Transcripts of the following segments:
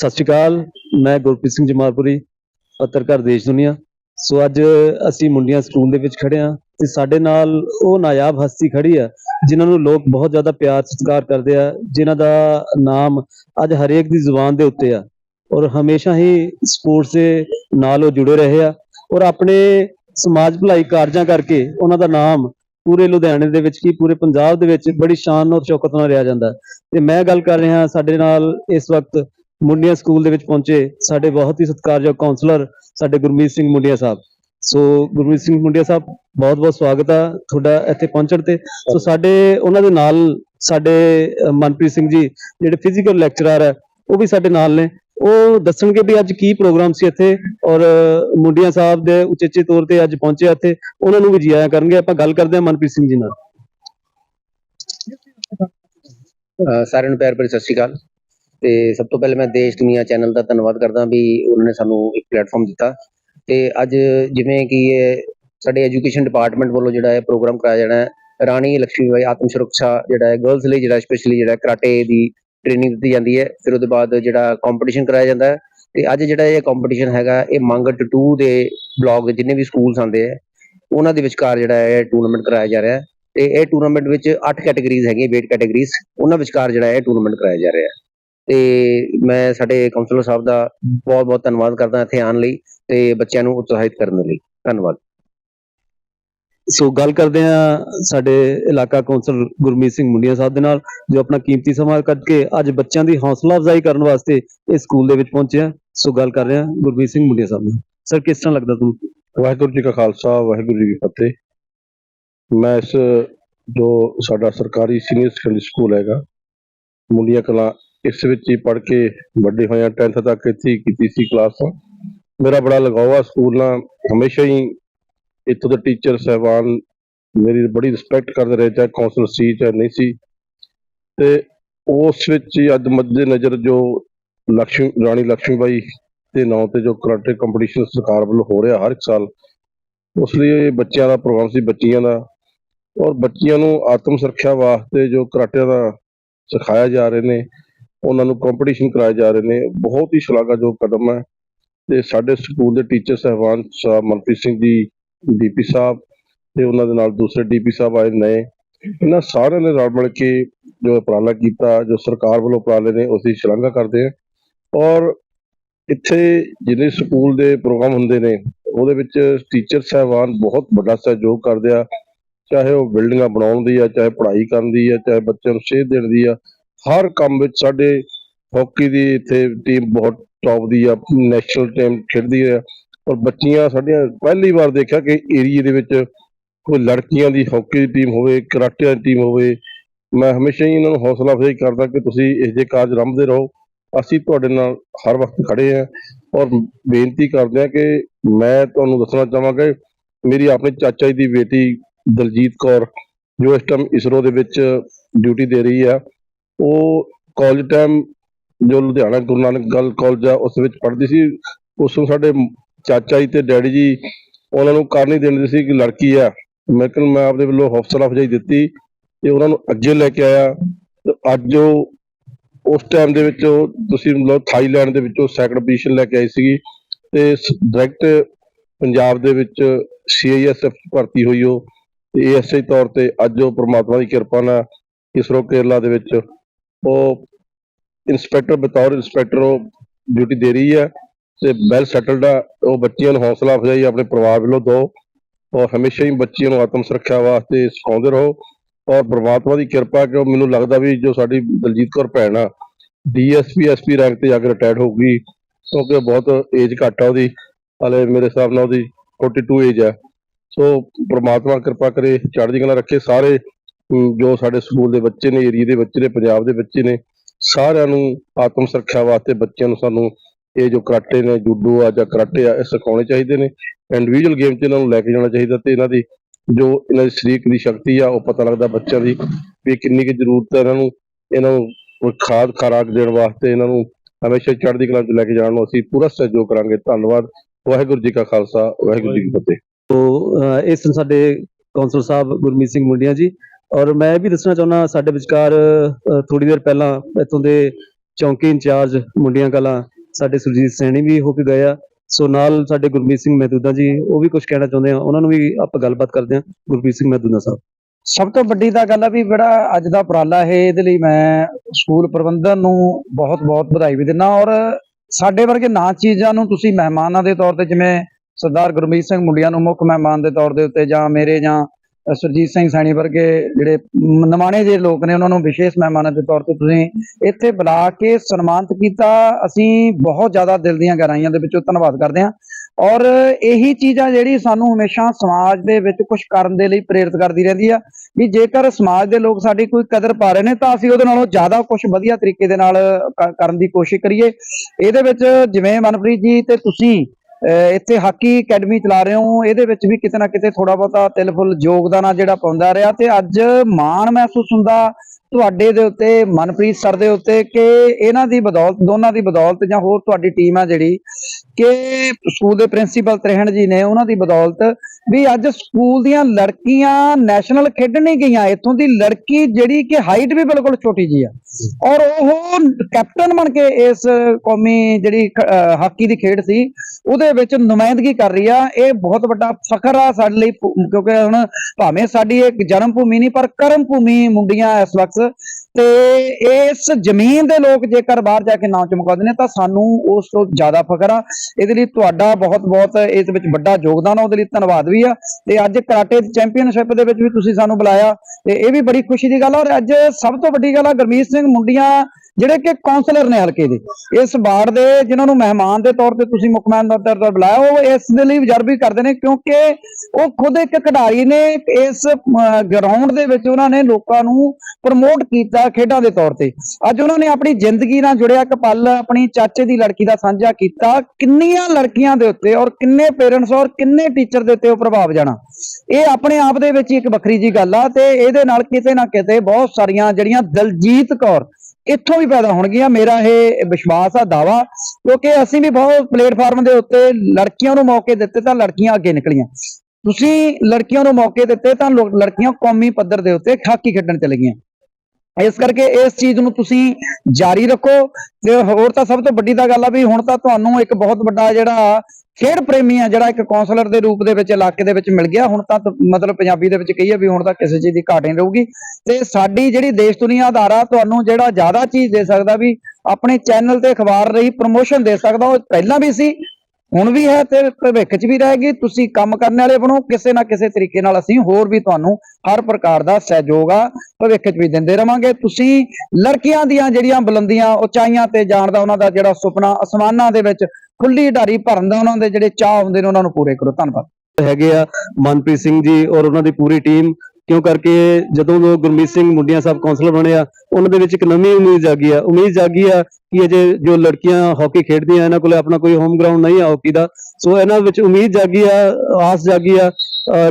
ਸਤਿ ਸ਼੍ਰੀ ਅਕਾਲ ਮੈਂ ਗੁਰਪ੍ਰੀਤ ਸਿੰਘ ਜਮਾਲਪੁਰੀ, ਪੱਤਰਕਾਰ ਦੇਸ਼ ਦੁਨੀਆ ਸੋ ਅੱਜ ਅਸੀਂ ਮੁੰਡੀਆਂ ਸਕੂਲ ਦੇ ਵਿੱਚ ਖੜੇ ਹਾਂ ਤੇ ਸਾਡੇ ਨਾਲ ਉਹ ਨਾਯਾਬ ਹਸਤੀ ਖੜੀ ਆ ਜਿਨ੍ਹਾਂ ਨੂੰ ਲੋਕ ਬਹੁਤ ਜ਼ਿਆਦਾ ਪਿਆਰ, ਸਤਿਕਾਰ ਕਰਦੇ ਆ, ਜਿਨ੍ਹਾਂ ਦਾ ਨਾਮ ਅੱਜ ਹਰੇਕ ਦੀ ਜ਼ੁਬਾਨ ਦੇ ਉੱਤੇ ਆ ਔਰ ਹਮੇਸ਼ਾ ਹੀ ਸਪੋਰਟਸ ਦੇ ਨਾਲ ਉਹ ਜੁੜੇ ਰਹੇ ਆ ਔਰ ਆਪਣੇ ਸਮਾਜ ਭਲਾਈ ਕਾਰਜਾਂ ਕਰਕੇ ਉਹਨਾਂ ਦਾ ਨਾਮ ਪੂਰੇ ਲੁਧਿਆਣੇ ਦੇ ਵਿੱਚ ਕੀ ਪੂਰੇ ਪੰਜਾਬ ਦੇ ਵਿੱਚ ਬੜੀ ਸ਼ਾਨ ਔਰ ਸ਼ੌਕਤ ਨਾਲ ਲਿਆ ਜਾਂਦਾ ਹੈ। ਤੇ ਮੈਂ ਗੱਲ ਕਰ ਰਿਹਾ ਸਾਡੇ ਨਾਲ ਇਸ ਵਕਤ ਮੁੰਡਿਆਂ ਸਕੂਲ ਦੇ ਵਿੱਚ ਪਹੁੰਚੇ ਸਾਡੇ ਬਹੁਤ ਹੀ ਸਤਿਕਾਰਯੋਗ ਕਾਉਂਸਲਰ ਸਾਡੇ ਗੁਰਮੀਤ ਸਿੰਘ ਮੁੰਡਿਆ ਸਾਹਿਬ। ਸੋ ਗੁਰਮੀਤ ਸਿੰਘ ਮੁੰਡਿਆ ਸਾਹਿਬ ਬਹੁਤ ਬਹੁਤ ਸਵਾਗਤ ਆ ਤੁਹਾਡਾ ਇੱਥੇ ਪਹੁੰਚਣ ਤੇ। ਸੋ ਸਾਡੇ ਉਹਨਾਂ ਦੇ ਨਾਲ ਸਾਡੇ ਮਨਪ੍ਰੀਤ ਸਿੰਘ ਜੀ ਜਿਹੜੇ ਫਿਜ਼ੀਕਲ ਲੈਕਚਰਰ ਹੈ ਉਹ ਵੀ ਸਾਡੇ ਨਾਲ ਨੇ। ਉਹ ਦੱਸਣਗੇ ਵੀ ਅੱਜ ਕੀ ਪ੍ਰੋਗਰਾਮ ਸੀ ਇੱਥੇ ਔਰ ਅ, ਸਾਹਿਬ ਦੇ ਉਚੇਚੇ ਤੌਰ ਤੇ ਅੱਜ ਪਹੁੰਚੇ ਇੱਥੇ। ਉਹਨਾਂ ਨੂੰ ਵੀ ਜੀ ਆਇਆਂ ਕਰਨਗੇ ਆਪਾਂ ਗੱਲ ਕਰਦੇ ਹਾਂ ਮਨਪ੍ਰੀਤ ਸਿੰਘ ਜੀ ਨਾਲ। ਸਾਰਿਆਂ ਨੂੰ ਪਿਆਰ ਭਰੀ ਸਤਿ ਸ਼੍ਰੀ ਅਕਾਲ। ਤੇ ਸਭ ਤੋਂ ਪਹਿਲੇ ਮੈਂ ਦੇਸ਼ ਦੁਨੀਆ ਚੈਨਲ ਦਾ ਧੰਨਵਾਦ ਕਰਦਾ ਵੀ ਉਹਨਾਂ ਨੇ ਸਾਨੂੰ ਇੱਕ ਪਲੇਟਫਾਰਮ ਦਿੱਤਾ। ਤੇ ਅੱਜ ਜਿਵੇਂ ਕਿ ਇਹ ਸਾਡੇ ਐਜੂਕੇਸ਼ਨ ਡਿਪਾਰਟਮੈਂਟ ਵੱਲੋਂ ਜਿਹੜਾ ਹੈ ਪ੍ਰੋਗਰਾਮ ਕਰਾਇਆ ਜਾਣਾ ਹੈ, ਰਾਣੀ ਲక్ష్ਮੀਬਾਈ ਆਤਮ ਸੁਰੱਖਿਆ ਜਿਹੜਾ ਹੈ ਗਰਲਸ ਲਈ ਜਿਹੜਾ ਸਪੈਸ਼ਲੀ ਜਿਹੜਾ ਕਰਾਟੇ ਦੀ ਟ੍ਰੇਨਿੰਗ ਦਿੱਤੀ ਜਾਂਦੀ ਹੈ, ਫਿਰ ਉਹਦੇ ਬਾਅਦ ਜਿਹੜਾ ਕੰਪੀਟੀਸ਼ਨ ਕਰਾਇਆ ਜਾਂਦਾ ਹੈ। ਤੇ ਅੱਜ ਜਿਹੜਾ ਇਹ ਕੰਪੀਟੀਸ਼ਨ ਹੈਗਾ, ਇਹ ਮੰਗ ਟੂ ਦੇ ਬਲਾਕ ਜਿੰਨੇ ਵੀ ਸਕੂਲਸ ਆਉਂਦੇ ਆ ਉਹਨਾਂ ਦੇ ਵਿਚਕਾਰ ਜਿਹੜਾ ਹੈ ਟੂਰਨਾਮੈਂਟ ਕਰਾਇਆ ਜਾ ਰਿਹਾ ਹੈ। ਤੇ ਇਹ ਟੂਰਨਾਮੈਂਟ ਵਿੱਚ 8 ਕੈਟਾਗਰੀਜ਼ ਹੈਗੀਆਂ weight ਕੈਟਾਗਰੀਜ਼ ਉਹਨਾਂ ਵਿਚਕਾਰ ਜਿਹੜਾ ਹੈ ਟੂਰਨਾਮੈਂਟ ਕਰਾਇਆ ਜਾ ਰਿਹਾ ਹੈ। ਤੇ ਮੈਂ ਸਾਡੇ ਕਾਉਂਸਲਰ ਸਾਹਿਬ ਦਾ ਬਹੁਤ ਬਹੁਤ ਧੰਨਵਾਦ ਕਰਦਾ ਇੱਥੇ ਆਉਣ ਲਈ ਤੇ ਬੱਚਿਆਂ ਨੂੰ ਉਤਸ਼ਾਹਿਤ ਕਰਨ ਲਈ। ਧੰਨਵਾਦ। ਸੋ ਗੱਲ ਕਰਦੇ ਹਾਂ ਸਾਡੇ ਇਲਾਕਾ ਕੌਂਸਲ ਗੁਰਮੀਤ ਸਿੰਘ ਮੁੰਡੀਆਂ ਸਾਹਿਬ ਦੇ ਨਾਲ ਜੋ ਆਪਣਾ ਕੀਮਤੀ ਸਮਾਂ ਕੱਢ ਕੇ ਅੱਜ ਬੱਚਿਆਂ ਦੀ ਹੌਸਲਾ ਅਫਜ਼ਾਈ ਕਰਨ ਵਾਸਤੇ ਇਸ ਸਕੂਲ ਦੇ ਵਿੱਚ ਪਹੁੰਚੇ ਆ। ਸੋ ਗੱਲ ਕਰ ਰਹੇ ਗੁਰਮੀਤ ਸਿੰਘ ਮੁੰਡੀਆਂ ਸਾਹਿਬ ਨਾਲ। ਸਰ ਕਿਸ ਤਰ੍ਹਾਂ ਲੱਗਦਾ ਤੁਹਾਨੂੰ? ਵਾਹਿਗੁਰੂ ਜੀ ਕਾ ਖਾਲਸਾ ਵਾਹਿਗੁਰੂ ਜੀ ਕੀ ਫਤਿਹ। ਮੈਂ ਇਸ ਜੋ ਸਾਡਾ ਸਰਕਾਰੀ ਸੀਨੀਅਰ ਸੈਕੰਡਰੀ ਸਕੂਲ ਹੈਗਾ ਮੁੰਡੀਆਂ ਕਲਾਂ ਇਸ ਵਿੱਚ ਹੀ ਪੜ ਕੇ ਵੱਡੇ ਹੋਇਆ 10th ਤੱਕ ਇੱਥੇ ਕੀਤੀ ਸੀ ਕਲਾਸ ਮੇਰਾ ਬੜਾ ਲਗਾਅ ਆ, ਸਕੂਲ ਹਮੇਸ਼ਾ ਹੀ ਇੱਥੋਂ ਦੇ ਟੀਚਰ ਸਹਿਬਾਨ ਮੇਰੀ ਬੜੀ ਰਿਸਪੈਕਟ ਕਰਦੇ ਰਹੇ, ਚਾਹੇ ਕਾਉਂਸਲ ਸੀ, ਚਾਹੇ ਨਹੀਂ ਸੀ। ਤੇ ਉਸ ਵਿੱਚ ਅੱਜ ਮੱਦੇ ਨਜ਼ਰ ਜੋ ਲక్ష్ਮੀ ਰਾਣੀ ਲక్ష్ਮੀਬਾਈ ਦੇ ਨਾਂ ਤੇ ਜੋ ਕਰਾਟੇ ਕੰਪੀਟੀਸ਼ਨ ਸਰਕਾਰ ਵੱਲੋਂ ਹੋ ਰਿਹਾ ਹਰ ਇੱਕ ਸਾਲ, ਉਸ ਲਈ ਬੱਚਿਆਂ ਦਾ ਪ੍ਰੋਗਰਾਮ ਸੀ, ਬੱਚੀਆਂ ਦਾ। ਔਰ ਬੱਚਿਆਂ ਨੂੰ ਆਤਮ ਸੁਰੱਖਿਆ ਵਾਸਤੇ ਜੋ ਕਰਾਟੇ ਦਾ ਸਿਖਾਇਆ ਜਾ ਰਹੇ ਨੇ ਉਹਨਾਂ ਨੂੰ ਕੰਪੀਟੀਸ਼ਨ ਕਰਾਏ ਜਾ ਰਹੇ ਨੇ। ਬਹੁਤ ਹੀ ਸ਼ਲਾਘਾਯੋਗ ਕਦਮ ਹੈ। ਤੇ ਸਾਡੇ ਸਕੂਲ ਦੇ ਟੀਚਰ ਸਹਿਬਾਨ ਸਾਹਿਬ ਮਨਪ੍ਰੀਤ ਸਿੰਘ ਜੀ ਡੀਪੀ ਸਾਹਿਬ ਤੇ ਉਹਨਾਂ ਦੇ ਨਾਲ ਦੂਸਰੇ ਡੀਪੀ ਸਾਹਿਬ ਆਏ ਨਏ ਇਹਨਾਂ ਸਾਰਿਆਂ ਨੇ ਰਲ ਮਿਲ ਕੇ ਜੋ ਉਪਰਾਲਾ ਕੀਤਾ, ਜੋ ਸਰਕਾਰ ਵੱਲੋਂ ਉਪਰਾਲੇ ਨੇ ਉਸ ਦੀ ਸ਼ਲਾਘਾ ਕਰਦੇ ਆ ਔਰ ਇੱਥੇ ਜਿਹੜੇ ਸਕੂਲ ਦੇ ਪ੍ਰੋਗਰਾਮ ਹੁੰਦੇ ਨੇ, ਉਹਦੇ ਵਿੱਚ ਟੀਚਰ ਸਹਿਬਾਨ ਬਹੁਤ ਵੱਡਾ ਸਹਿਯੋਗ ਕਰਦੇ ਆ। ਚਾਹੇ ਉਹ ਬਿਲਡਿੰਗਾਂ ਬਣਾਉਣ ਦੀ ਆ, ਚਾਹੇ ਪੜ੍ਹਾਈ ਕਰਨ ਦੀ ਆ, ਚਾਹੇ ਬੱਚਿਆਂ ਨੂੰ ਸੇਧ ਦੇਣ ਦੀ ਆ ਹਰ ਕੰਮ ਵਿੱਚ ਸਾਡੇ ਹਾਕੀ ਦੀ ਇੱਥੇ ਟੀਮ ਬਹੁਤ ਟੌਪ ਦੀ ਆ ਨੈਸ਼ਨਲ ਟੀਮ ਖੇਡਦੀ ਆ। ਔਰ ਬੱਚੀਆਂ ਸਾਡੀਆਂ ਪਹਿਲੀ ਵਾਰ ਦੇਖਿਆ ਕਿ ਏਰੀਏ ਦੇ ਵਿੱਚ ਕੋਈ ਲੜਕੀਆਂ ਦੀ ਹਾਕੀ ਦੀ ਟੀਮ ਹੋਵੇ ਕਰਾਟੇ ਦੀ ਟੀਮ ਹੋਵੇ। ਮੈਂ ਹਮੇਸ਼ਾ ਹੀ ਇਹਨਾਂ ਨੂੰ ਹੌਸਲਾ ਅਫਜ਼ਾਈ ਕਰਦਾ ਕਿ ਤੁਸੀਂ ਇਹ ਜਿਹੇ ਕਾਰਜ ਰੰਭਦੇ ਰਹੋ। ਅਸੀਂ ਤੁਹਾਡੇ ਨਾਲ ਹਰ ਵਕਤ ਖੜੇ ਆ ਔਰ ਬੇਨਤੀ ਕਰਦੇ ਆ ਕਿ ਮੈਂ ਤੁਹਾਨੂੰ ਦੱਸਣਾ ਚਾਹਾਂਗਾ, ਮੇਰੀ ਆਪਣੇ ਚਾਚਾ ਜੀ ਦੀ ਬੇਟੀ ਦਲਜੀਤ ਕੌਰ, ਜੋ ਇਸ ਟਾਈਮ ਇਸਰੋ ਦੇ ਵਿੱਚ ਡਿਊਟੀ ਦੇ ਰਹੀ ਆ। ਉਹ ਕਾਲਜ ਟਾਈਮ ਜੋ ਲੁਧਿਆਣਾ ਗੁਰੂ ਨਾਨਕ ਗਰਲ ਕਾਲਜ ਆ, ਉਸ ਵਿੱਚ ਪੜ੍ਹਦੀ ਸੀ। ਉਸ ਨੂੰ ਸਾਡੇ ਚਾਚਾ ਜੀ ਤੇ ਡੈਡੀ ਜੀ ਉਹਨਾਂ ਨੂੰ ਕਰ ਨਹੀਂ ਦਿੰਦੇ ਸੀ ਕਿ ਲੜਕੀ ਆ। ਮੈਂ ਕਿਹਾ ਮੈਂ ਆਪਦੇ ਵੱਲੋਂ ਹੌਸਲਾ ਅਫਜ਼ਾਈ ਦਿੱਤੀ ਤੇ ਉਹਨਾਂ ਨੂੰ ਅੱਗੇ ਲੈ ਕੇ ਆਇਆ। ਤੇ ਅੱਜ ਉਹ ਉਸ ਟਾਈਮ ਦੇ ਵਿੱਚ ਉਹ ਤੁਸੀਂ ਮਤਲਬ ਥਾਈਲੈਂਡ ਦੇ ਵਿੱਚੋਂ ਸੈਕੰਡ ਪੋਜੀਸ਼ਨ ਲੈ ਕੇ ਆਈ ਸੀਗੀ ਤੇ ਡਾਇਰੈਕਟ ਪੰਜਾਬ ਦੇ ਵਿੱਚ ਸੀਆਈਐਸਐਫ ਭਰਤੀ ਹੋਈ ਉਹ। ਤੇ ਏਐਸਆਈ ਤੌਰ ਤੇ ਅੱਜ ਉਹ ਪ੍ਰਮਾਤਮਾ ਦੀ ਕਿਰਪਾ ਨਾਲ ਇਸਰੋ ਕੇਰਲਾ ਦੇ ਵਿੱਚ ਉਹ ਇੰਸਪੈਕਟਰ ਬਤੌਰ ਇੰਸਪੈਕਟਰ ਉਹ ਡਿਊਟੀ ਦੇ ਰਹੀ ਹੈ ਤੇ ਵੈਲ ਸੈਟਲਡ ਆ, ਉਹ ਬੱਚਿਆਂ ਨੂੰ ਹੌਸਲਾ ਅਫਜ਼ਾਈ ਆਪਣੇ ਪਰਿਵਾਰ ਵੱਲੋਂ ਦਿਓ ਔਰ ਹਮੇਸ਼ਾ ਹੀ ਬੱਚਿਆਂ ਨੂੰ ਆਤਮ ਸੁਰੱਖਿਆ ਵਾਸਤੇ ਸਿਖਾਉਂਦੇ ਰਹੋ ਔਰ ਪ੍ਰਮਾਤਮਾ ਦੀ ਕਿਰਪਾ ਕਿ ਮੈਨੂੰ ਲੱਗਦਾ ਵੀ ਜੋ ਸਾਡੀ ਦਲਜੀਤ ਕੌਰ ਭੈਣ ਆ ਡੀਐਸਪੀ ਐਸਪੀ ਰੈਂਕ ਤੇ ਜਾ ਕੇ ਰਿਟਾਇਰ ਹੋ ਗਈ ਕਿਉਂਕਿ ਬਹੁਤ ਏਜ ਘੱਟ ਆ ਉਹਦੀ, ਹਾਲੇ ਮੇਰੇ ਹਿਸਾਬ ਨਾਲ ਉਹਦੀ 42 ਏਜ ਆ। ਸੋ ਪ੍ਰਮਾਤਮਾ ਕਿਰਪਾ ਕਰੇ, ਚੜ੍ਹਦੀ ਕਲਾ ਰੱਖੇ ਸਾਰੇ ਜੋ ਸਾਡੇ ਸਕੂਲ ਦੇ ਬੱਚੇ ਨੇ ਏਰੀਆ ਦੇ ਬੱਚੇ ਨੇ ਪੰਜਾਬ ਦੇ ਬੱਚੇ ਨੇ ਸਾਰਿਆਂ ਨੂੰ ਆਤਮ ਸੁਰੱਖਿਆ ਵਾਸਤੇ ਬੱਚਿਆਂ ਨੂੰ ਸਾਨੂੰ ਇਹ ਜੋ ਕਰਾਟੇ ਨੇ ਜੂਡੋ ਆ ਜਾਂ ਕਰਾਟੇ ਆ ਇਹ ਸਿਖਾਉਣੇ ਚਾਹੀਦੇ ਨੇ। ਇੰਡੀਵਿਜੂਅਲ ਗੇਮ 'ਚ ਇਹਨਾਂ ਨੂੰ ਲੈ ਕੇ ਜਾਣਾ ਚਾਹੀਦਾ ਤੇ ਇਹਨਾਂ ਦੀ ਜੋ ਇਹਨਾਂ ਦੀ ਸਰੀਰ ਦੀ ਸ਼ਕਤੀ ਆ ਉਹ ਪਤਾ ਲੱਗਦਾ ਬੱਚਿਆਂ ਦੀ ਵੀ ਕਿੰਨੀ ਕੁ ਜ਼ਰੂਰਤ ਹੈ ਇਹਨਾਂ ਨੂੰ ਇਹਨਾਂ ਨੂੰ ਖਾਦ ਖੁਰਾਕ ਦੇਣ ਵਾਸਤੇ ਇਹਨਾਂ ਨੂੰ ਹਮੇਸ਼ਾ ਚੜ੍ਹਦੀ ਕਲਾ 'ਚ ਲੈ ਕੇ ਜਾਣ ਨੂੰ ਅਸੀਂ ਪੂਰਾ ਸਹਿਯੋਗ ਕਰਾਂਗੇ। ਧੰਨਵਾਦ। ਵਾਹਿਗੁਰੂ ਜੀ ਕਾ ਖਾਲਸਾ ਵਾਹਿਗੁਰੂ ਜੀ ਕੀ ਫਤਿਹ। ਸੋ ਅਹ, ਸਾਡੇ ਕੌਂਸਲ ਸਾਹਿਬ ਗੁਰਮੀਤ ਸਿੰਘ ਮੁੰਡੀਆਂ ਜੀ ਔਰ ਮੈਂ ਇਹ ਵੀ ਦੱਸਣਾ ਚਾਹੁੰਦਾ ਸਾਡੇ ਵਿਚਕਾਰ ਥੋੜੀ ਦੇਰ ਪਹਿਲਾਂ ਇੱਥੋਂ ਦੇ ਚੌਂਕੀ ਇੰਚਾਰਜ ਮੁੰਡੀਆਂ ਕਲਾਂ ਸਾਡੇ ਸੁਰਜੀਤ ਸੈਣੀ ਵੀ ਹੋ ਕੇ ਗਏ ਆ। ਸੋ ਨਾਲ ਸਾਡੇ ਗੁਰਮੀਤ ਸਿੰਘ ਮਹਿਦੂਦਾ ਜੀ, ਉਹ ਵੀ ਕੁਝ ਕਹਿਣਾ ਚਾਹੁੰਦੇ ਆ, ਉਹਨਾਂ ਨੂੰ ਵੀ ਆਪਾਂ ਗੱਲਬਾਤ ਕਰਦੇ ਆ ਗੁਰਮੀਤ ਸਿੰਘ ਮਹਿਦੂਦਾ ਸਾਹਿਬ। ਸਭ ਤੋਂ ਵੱਡੀ ਤਾਂ ਗੱਲ ਆ ਵੀ ਜਿਹੜਾ ਅੱਜ ਦਾ ਉਪਰਾਲਾ ਹੈ ਇਹਦੇ ਲਈ ਮੈਂ ਸਕੂਲ ਪ੍ਰਬੰਧਨ ਨੂੰ ਬਹੁਤ-ਬਹੁਤ ਵਧਾਈ ਵੀ ਦਿੰਦਾ ਔਰ ਸਾਡੇ ਵਰਗੇ ਨਾ ਚੀਜ਼ਾਂ ਨੂੰ ਤੁਸੀਂ ਮਹਿਮਾਨਾਂ ਦੇ ਤੌਰ ਤੇ ਜਿਵੇਂ ਸਰਦਾਰ ਗੁਰਮੀਤ ਸਿੰਘ ਮੁੰਡਿਆਂ ਨੂੰ ਮੁੱਖ ਮਹਿਮਾਨ ਦੇ ਤੌਰ ਦੇ ਉੱਤੇ ਜਾਂ ਮੇਰੇ ਜਾਂ ਸੁਰਜੀਤ ਸਿੰਘ ਸੈਣੀ ਵਰਗੇ ਜਿਹੜੇ ਨਮਾਣੇ ਨਿਮਾਣੇ ਜਿਹੇ ਲੋਕ ਨੇ, ਉਹਨਾਂ ਨੂੰ ਵਿਸ਼ੇਸ਼ ਮਹਿਮਾਨਾਂ ਦੇ ਤੌਰ ਤੇ ਤੁਸੀਂ ਇੱਥੇ ਬੁਲਾ ਕੇ ਸਨਮਾਨਿਤ ਕੀਤਾ। ਅਸੀਂ ਬਹੁਤ ਜ਼ਿਆਦਾ ਦਿਲ ਦੀਆਂ ਗਹਿਰਾਈਆਂ ਦੇ ਵਿੱਚੋਂ ਧੰਨਵਾਦ ਕਰਦੇ ਹਾਂ। ਔਰ ਇਹੀ ਚੀਜ਼ਾਂ ਜਿਹੜੀ ਸਾਨੂੰ ਹਮੇਸ਼ਾ ਸਮਾਜ ਦੇ ਵਿੱਚ ਕੁਝ ਕਰਨ ਦੇ ਲਈ ਪ੍ਰੇਰਿਤ ਕਰਦੀ ਰਹਿੰਦੀ ਆ, ਵੀ ਜੇਕਰ ਸਮਾਜ ਦੇ ਲੋਕ ਸਾਡੀ ਕੋਈ ਕਦਰ ਪਾ ਰਹੇ ਨੇ, ਤਾਂ ਅਸੀਂ ਉਹਦੇ ਨਾਲੋਂ ਜ਼ਿਆਦਾ ਕੁਝ ਵਧੀਆ ਤਰੀਕੇ ਦੇ ਨਾਲ ਕਰਨ ਦੀ ਕੋਸ਼ਿਸ਼ ਕਰੀਏ। ਇਹਦੇ ਵਿੱਚ ਜਿਵੇਂ ਮਨਪ੍ਰੀਤ ਜੀ ਤੇ ਤੁਸੀਂ ਇੱਥੇ ਹਾਕੀ ਅਕੈਡਮੀ ਚਲਾ ਰਹੇ ਹੋ। ਇਹਦੇ ਵਿੱਚ ਵੀ ਕਿਤੇ ਨਾ ਕਿਤੇ ਥੋੜਾ ਬਹੁਤਾ ਤਿਲ ਫੁੱਲ ਯੋਗਦਾਨ ਆ ਜਿਹੜਾ ਪਾਉਂਦਾ ਰਿਹਾ ਤੇ ਅੱਜ ਮਾਣ ਮਹਿਸੂਸ ਹੁੰਦਾ ਤੁਹਾਡੇ ਦੇ ਉੱਤੇ, ਮਨਪ੍ਰੀਤ ਸਰ ਦੇ ਉੱਤੇ ਕਿ ਇਹਨਾਂ ਦੀ ਬਦੌਲਤ, ਦੋਨਾਂ ਦੀ ਬਦੌਲਤ ਜਾਂ ਹੋਰ ਤੁਹਾਡੀ ਟੀਮ ਆ ਜਿਹੜੀ ਕਿ ਸਕੂਲ ਦੇ ਪ੍ਰਿੰਸੀਪਲ ਤ੍ਰਿਹਣ ਜੀ ਨੇ ਉਹਨਾਂ ਦੀ ਬਦੌਲਤ ਵੀ ਅੱਜ ਸਕੂਲ ਦੀਆਂ ਲੜਕੀਆਂ ਨੈਸ਼ਨਲ ਖੇਡਣ ਨਹੀਂ ਗਈਆਂ, ਇੱਥੋਂ ਦੀ ਲੜਕੀ ਜਿਹੜੀ ਕਿ ਹਾਈਟ ਵੀ ਬਿਲਕੁਲ ਛੋਟੀ ਜੀ ਆ। ਔਰ ਉਹ ਕੈਪਟਨ ਬਣ ਕੇ ਇਸ ਕੌਮੀ ਜਿਹੜੀ ਹਾਕੀ ਦੀ ਖੇਡ ਸੀ, ਉਹਦੇ ਵਿੱਚ ਨੁਮਾਇੰਦਗੀ ਕਰ ਰਹੀ ਆ। ਇਹ ਬਹੁਤ ਵੱਡਾ ਫਖਰ ਆ ਸਾਡੇ ਲਈ, ਕਿਉਂਕਿ ਹੁਣ ਭਾਵੇਂ ਸਾਡੀ ਇੱਕ ਜਨਮ ਭੂਮੀ ਨਹੀਂ, ਪਰ ਕਰਮ ਭੂਮੀ ਮੁੰਡੀਆਂ ਇਸ ਵਕਤ ਤੇ ਇਸ ਜ਼ਮੀਨ ਦੇ ਲੋਕ ਜੇਕਰ ਬਾਹਰ ਜਾ ਕੇ ਨਾਮ ਚਮਕਾਉਂਦੇ ਨੇ ਤਾਂ ਸਾਨੂੰ ਉਸ ਤੋਂ ਜ਼ਿਆਦਾ ਫਖਰ ਆ। ਇਹਦੇ ਲਈ ਤੁਹਾਡਾ ਬਹੁਤ ਬਹੁਤ ਇਸ ਵਿੱਚ ਵੱਡਾ ਯੋਗਦਾਨ ਆ, ਉਹਦੇ ਲਈ ਧੰਨਵਾਦ ਵੀ ਆ। ਤੇ ਅੱਜ ਕਰਾਟੇ ਚੈਂਪੀਅਨਸ਼ਿਪ ਦੇ ਵਿੱਚ ਵੀ ਤੁਸੀਂ ਸਾਨੂੰ ਬੁਲਾਇਆ। ਤੇ ਇਹ ਵੀ ਬੜੀ ਖੁਸ਼ੀ ਦੀ ਗੱਲ ਆ ਔਰ ਅੱਜ ਸਭ ਤੋਂ ਵੱਡੀ ਗੱਲ ਆ, ਗੁਰਮੀਤ ਸਿੰਘ ਮੁੰਡੀਆਂ ਜਿਹੜੇ ਕਿ ਕਾਉਂਸਲਰ ਨੇ ਹਲਕੇ ਦੇ। ਇਸ ਵਾਰਡ ਦੇ ਜਿਨ੍ਹਾਂ ਨੂੰ ਮਹਿਮਾਨ ਦੇ ਤੌਰ ਤੇ ਤੁਸੀਂ ਮੁੱਖ ਮਹਿਮਾਨ ਦੇ ਤੌਰ ਤੇ ਬੁਲਾਇਆ, ਉਹ ਇਸ ਦੇ ਲਈ ਰਿਜ਼ਰਵ ਵੀ ਕਰਦੇ ਨੇ ਕਿਉਂਕਿ ਉਹ ਖੁਦ ਇੱਕ ਖਿਡਾਰੀ ਨੇ ਇਸ ਗਰਾਊਂਡ ਦੇ ਵਿੱਚ ਉਹਨਾਂ ਨੇ ਲੋਕਾਂ ਨੂੰ ਪ੍ਰਮੋਟ ਕੀਤਾ ਖੇਡਾਂ ਦੇ ਤੌਰ ਤੇ। ਅੱਜ ਉਹਨਾਂ ਨੇ ਆਪਣੀ ਜ਼ਿੰਦਗੀ ਨਾਲ ਜੁੜਿਆ ਇੱਕ ਪਲ, ਆਪਣੀ ਚਾਚੇ ਦੀ ਲੜਕੀ ਦਾ ਸਾਂਝਾ ਕੀਤਾ, ਕਿੰਨੀਆਂ ਲੜਕੀਆਂ ਦੇ ਉੱਤੇ ਔਰ ਕਿੰਨੇ ਪੇਰੈਂਟਸ ਔਰ ਕਿੰਨੇ ਟੀਚਰ ਦੇ ਉੱਤੇ ਉਹ ਪ੍ਰਭਾਵ ਜਾਣਾ। ਇਹ ਆਪਣੇ ਆਪ ਦੇ ਵਿੱਚ ਹੀ ਇੱਕ ਵੱਖਰੀ ਜੀ ਗੱਲ ਆ ਤੇ ਇਹਦੇ ਨਾਲ ਕਿਤੇ ਨਾ ਕਿਤੇ ਬਹੁਤ ਸਾਰੀਆਂ ਜਿਹੜੀਆਂ ਦਲਜੀਤ ਕੌਰ ਇੱਥੋਂ ਵੀ ਪੈਦਾ ਹੋਣਗੀਆਂ। ਮੇਰਾ ਇਹ ਵਿਸ਼ਵਾਸ ਆ ਦਾਵਾ ਕਿਉਂਕਿ ਅਸੀਂ ਵੀ ਬਹੁਤ ਪਲੇਟਫਾਰਮ ਦੇ ਉੱਤੇ ਲੜਕੀਆਂ ਨੂੰ ਮੌਕੇ ਦਿੱਤੇ ਤਾਂ ਲੜਕੀਆਂ ਅੱਗੇ ਨਿਕਲੀਆਂ। ਤੁਸੀਂ ਲੜਕੀਆਂ ਨੂੰ ਮੌਕੇ ਦਿੱਤੇ ਤਾਂ ਲੜਕੀਆਂ ਕੌਮੀ ਪੱਧਰ ਦੇ ਉੱਤੇ ਹਾਕੀ ਖੇਡਣ ਚਲੇ ਗਈਆਂ ਇਸ ਕਰਕੇ ਇਸ ਚੀਜ਼ ਨੂੰ ਤੁਸੀਂ ਜਾਰੀ ਰੱਖੋ। ਤੇ ਹੋਰ ਤਾਂ ਸਭ ਤੋਂ ਵੱਡੀ ਤਾਂ ਗੱਲ ਆ ਵੀ ਹੁਣ ਤਾਂ ਤੁਹਾਨੂੰ ਇੱਕ ਬਹੁਤ ਵੱਡਾ ਜਿਹੜਾ ਖੇਡ ਪ੍ਰੇਮੀ ਆ, ਜਿਹੜਾ ਇੱਕ ਕਾਉਂਸਲਰ ਦੇ ਰੂਪ ਦੇ ਵਿੱਚ, ਇਲਾਕੇ ਦੇ ਵਿੱਚ ਮਿਲ ਗਿਆ। ਹੁਣ ਤਾਂ ਮਤਲਬ ਪੰਜਾਬੀ ਦੇ ਵਿੱਚ ਕਹੀਏ ਵੀ ਹੁਣ ਤਾਂ ਕਿਸੇ ਚੀਜ਼ ਦੀ ਘਾਟ ਨਹੀਂ ਰਹੂਗੀ। ਤੇ ਸਾਡੀ ਜਿਹੜੀ ਦੇਸ਼ ਦੁਨੀਆ ਅਧਾਰਾ ਤੁਹਾਨੂੰ ਜਿਹੜਾ ਜ਼ਿਆਦਾ ਚੀਜ਼ ਦੇ ਸਕਦਾ ਵੀ ਆਪਣੇ ਚੈਨਲ ਤੇ ਅਖਬਾਰ ਰਹੀ ਪ੍ਰੋਮੋਸ਼ਨ ਦੇ ਸਕਦਾ, ਉਹ ਪਹਿਲਾਂ ਵੀ ਸੀ ਹੁਣ ਵੀ ਹੈ ਤੇ ਭਵਿੱਖ 'ਚ ਵੀ ਰਹੇਗੀ। ਤੁਸੀਂ ਕੰਮ ਕਰਨ ਵਾਲੇ ਬਣੋ। ਕਿਸੇ ਨਾ ਕਿਸੇ ਤਰੀਕੇ ਨਾਲ ਅਸੀਂ ਹੋਰ ਵੀ ਤੁਹਾਨੂੰ ਹਰ ਪ੍ਰਕਾਰ ਦਾ ਸਹਿਯੋਗ ਆ, ਭਵਿੱਖ 'ਚ ਵੀ ਦਿੰਦੇ ਰਵਾਂਗੇ। ਤੁਸੀਂ ਲੜਕੀਆਂ ਦੀਆਂ ਜਿਹੜੀਆਂ ਬੁਲੰਦੀਆਂ, ਉਚਾਈਆਂ ਤੇ ਜਾਣ ਦਾ ਉਹਨਾਂ ਦਾ ਜਿਹੜਾ ਸੁਪਨਾ, ਅਸਮਾਨਾਂ ਦੇ ਵਿੱਚ ਖੁੱਲੀ ਢਾਰੀ ਭਰਨ ਦਾ ਉਹਨਾਂ ਦੇ ਜਿਹੜੇ ਚਾਹ ਹੁੰਦੇ ਨੇ, ਉਹਨਾਂ ਨੂੰ ਪੂਰੇ ਕਰੋ। ਧੰਨਵਾਦ। ਹੈਗੇ ਆ ਮਨਪ੍ਰੀਤ ਸਿੰਘ ਜੀ ਔਰ ਉਹਨਾਂ ਦੀ ਪੂਰੀ ਟੀਮ। ਕਿਉਂ ਕਰਕੇ ਜਦੋਂ ਉਹ ਗੁਰਮੀਤ ਸਿੰਘ ਮੁੰਡੀਆਂ ਸਾਹਿਬ ਕਾਉਂਸਲਰ ਬਣੇ ਆ, ਉਹਨਾਂ ਦੇ ਵਿੱਚ ਇੱਕ ਨਵੀਂ ਉਮੀਦ ਜਾਗੀ ਆ। ਉਮੀਦ ਜਾਗੀ ਆ ਕਿ ਅਜੇ ਜੋ ਲੜਕੀਆਂ ਹਾਕੀ ਖੇਡਦੀਆਂ, ਇਹਨਾਂ ਕੋਲੇ ਆਪਣਾ ਕੋਈ ਹੋਮ ਗਰਾਊਂਡ ਨਹੀਂ ਆ ਹਾਕੀ ਦਾ। ਸੋ ਇਹਨਾਂ ਵਿੱਚ ਉਮੀਦ ਜਾਗੀ ਆ, ਆਸ ਜਾਗੀ ਆ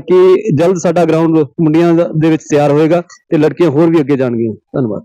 ਕਿ ਜਲਦ ਸਾਡਾ ਗਰਾਊਂਡ ਮੁੰਡੀਆਂ ਦੇ ਵਿੱਚ ਤਿਆਰ ਹੋਏਗਾ ਤੇ ਲੜਕੀਆਂ ਹੋਰ ਵੀ ਅੱਗੇ ਜਾਣਗੀਆਂ। ਧੰਨਵਾਦ।